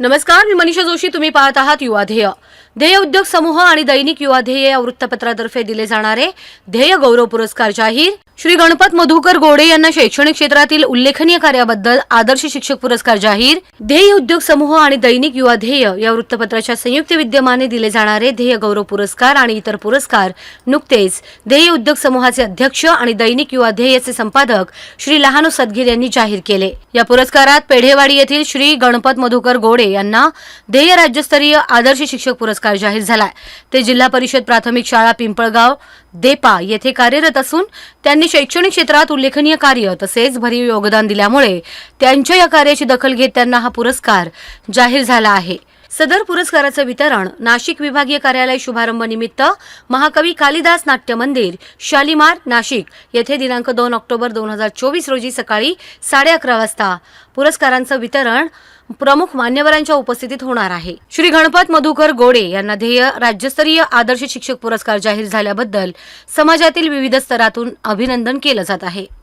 नमस्कार मी मनीषा जोशी. तुम्ही पाहत आहात युवा ध्येय. ध्येय उद्योग समूह आणि दैनिक युवा ध्येय या वृत्तपत्रातर्फे दिले जाणारे ध्येय गौरव पुरस्कार जाहीर. श्री गणपत मधुकर गोडे यांना शैक्षणिक क्षेत्रातील उल्लेखनीय कार्याबद्दल आदर्श शिक्षक पुरस्कार जाहीर. ध्येय उद्योग समूह आणि दैनिक युवा ध्येय या वृत्तपत्राच्या संयुक्त विद्यमाने दिले जाणारे ध्येय गौरव पुरस्कार आणि इतर पुरस्कार नुकतेच ध्येय उद्योग समूहाचे अध्यक्ष आणि दैनिक युवा ध्येयचे संपादक श्री लहानू सदगीर यांनी जाहीर केले. या पुरस्कारात पेढेवाडी येथील श्री गणपत मधुकर गोडे यांना ध्येय राज्यस्तरीय आदर्श शिक्षक पुरस्कार जाहीर झालाय. ते जिल्हा परिषद प्राथमिक शाळा पिंपळगाव देपा येथे कार्यरत असून त्यांनी शैक्षणिक क्षेत्रात उल्लेखनीय कार्य तसेच भरीव योगदान दिल्यामुळे त्यांच्या या कार्याची दखल घेत त्यांना हा पुरस्कार जाहीर झाला आहे. सदर पुरस्काराचं वितरण नाशिक विभागीय कार्यालय शुभारंभ निमित्त महाकवी कालिदास नाट्य मंदिर शालिमार नाशिक येथे दिनांक दोन ऑक्टोबर दोन हजार चोवीस रोजी सकाळी साडे अकरा वाजता पुरस्कारांचं वितरण प्रमुख मान्यवरांच्या उपस्थितीत होणार आहे. श्री गणपत मधुकर गोडे यांना ध्येय राज्यस्तरीय आदर्श शिक्षक पुरस्कार जाहीर झाल्याबद्दल समाजातील विविध स्तरातून अभिनंदन केलं जात आहे.